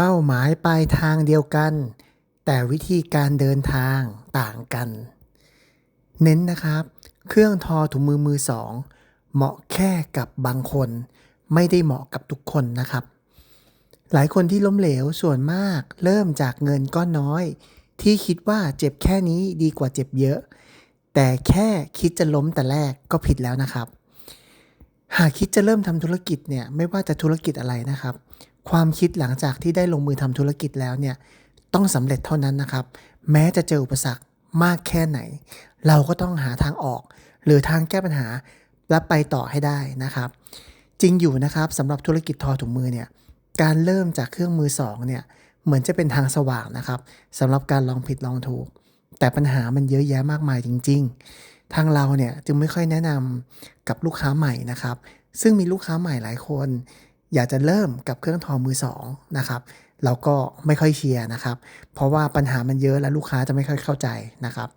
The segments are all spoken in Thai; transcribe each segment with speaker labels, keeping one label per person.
Speaker 1: เป้าหมายปลายทางเดียวกัน แต่วิธีการเดินทางต่างกัน เน้นนะครับ เครื่องทอถุงมือมือสองเหมาะแค่กับบางคน ไม่ได้เหมาะกับทุกคนนะครับ หลายคนที่ล้มเหลวส่วนมากเริ่มจากเงินก้อนน้อย ที่คิดว่าเจ็บแค่นี้ดีกว่าเจ็บเยอะ แต่แค่คิดจะล้มแต่แรกก็ผิดแล้วนะครับ หากคิดจะเริ่มทำธุรกิจเนี่ยไม่ว่าจะธุรกิจอะไรนะครับ ความคิดหลังจากที่ได้ลงมือทำธุรกิจแล้วเนี่ยต้องสำเร็จเท่านั้นนะครับ แม้จะเจออุปสรรคมากแค่ไหน เราก็ต้องหาทางออก หรือทางแก้ปัญหาและไปต่อให้ได้นะครับ จริงอยู่นะครับสำหรับธุรกิจทอถุงมือเนี่ยการเริ่มจากเครื่องมือสองเนี่ยเหมือนจะเป็นทางสว่างนะครับสำหรับการลองผิดลองถูก แต่ปัญหามันเยอะแยะมากมายจริง ๆ ทางเราเนี่ยจึงไม่ค่อยแนะนำกับลูกค้าใหม่นะครับ ซึ่งมีลูกค้าใหม่หลายคน อยากจะเริ่มกับเครื่องทอมือสองนะครับเราก็ไม่ค่อยเชียร์นะครับ เพราะว่าปัญหามันเยอะและลูกค้าจะไม่ค่อยเข้าใจนะครับ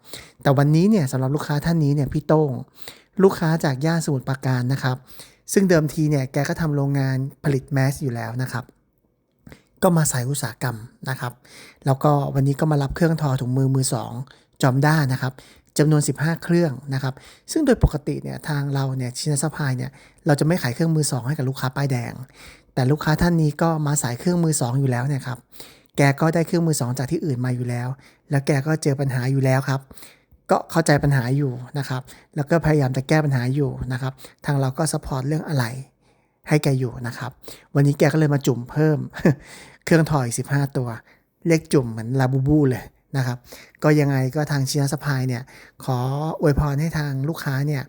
Speaker 1: แต่วันนี้เนี่ยสำหรับลูกค้าท่านนี้เนี่ยพี่โต้ง ลูกค้าจากย่านสมุทรปราการนะครับ ซึ่งเดิมทีเนี่ยแกก็ทำโรงงานผลิตแมสอยู่แล้วนะครับ ก็มาสายอุตสาหกรรมนะครับ แล้วก็วันนี้ก็มารับเครื่องทอถุงมือมือสองจอมด้านะครับจำนวน 15 เครื่องนะครับ ซึ่งโดยปกติเนี่ยทางเราเนี่ยชินสพายเนี่ยเราจะไม่ขายเครื่องมือสองให้กับลูกค้าป้ายแดง แต่ลูกค้าท่านนี้ก็มาสายเครื่องมือสองอยู่แล้วเนี่ยครับ แกก็ได้เครื่องมือสองจากที่อื่นมาอยู่แล้ว แล้วแกก็เจอปัญหาอยู่แล้วครับ ก็เข้าใจปัญหาอยู่นะครับ แล้วก็พยายามจะแก้ปัญหาอยู่นะครับ ทางเราก็สปอร์ตเรื่องอะไรให้แกอยู่นะครับ วันนี้แกก็เลยมาจุ่มเพิ่ม เครื่องถอย15 ตัว เลขจุ่มเหมือนลาบูบูเลย นะครับ ก็ยังไงก็ทางชินาสพายเนี่ยขออวยพรให้ทางลูกค้าเนี่ย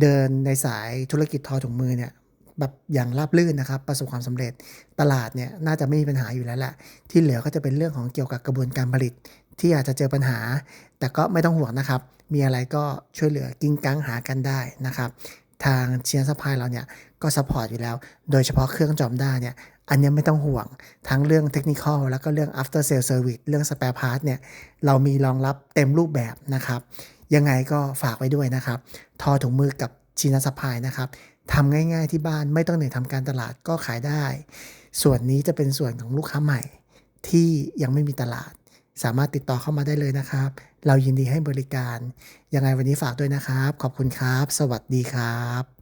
Speaker 1: เดินในสายธุรกิจทอถุงมือเนี่ยแบบอย่างราบรื่นนะครับ ประสบความสำเร็จตลาดเนี่ยน่าจะไม่มีปัญหาอยู่แล้วแหละที่เหลือก็จะเป็นเรื่องของเกี่ยวกับกระบวนการผลิต ที่อาจจะเจอปัญหา แต่ก็ไม่ต้องห่วงนะครับ มีอะไรก็ช่วยเหลือกิ้งกังหากันได้นะครับ ทางเชียร์ซัพพลายเราเนี่ยก็ซัพพอร์ตอยู่แล้ว โดยเฉพาะเครื่องจอมด้าเนี่ย อันนี้ไม่ต้องห่วงทั้งเรื่องเทคนิคอลแล้วก็เรื่อง after sale service เรื่อง spare part เนี่ยเรามีรองรับเต็มรูปแบบนะครับ ยังไงก็ฝากไว้ด้วยนะครับ ทอถุงมือกับชินาซัพายนะครับทำง่ายๆที่บ้านไม่ต้องเหนื่อยทำการตลาดก็ขายได้ ส่วนนี้จะเป็นส่วนของลูกค้าใหม่ที่ยังไม่มีตลาด สามารถติดต่อเข้ามาได้เลยนะครับ เรายินดีให้บริการ ยังไงวันนี้ฝากด้วยนะครับ ขอบคุณครับ สวัสดีครับ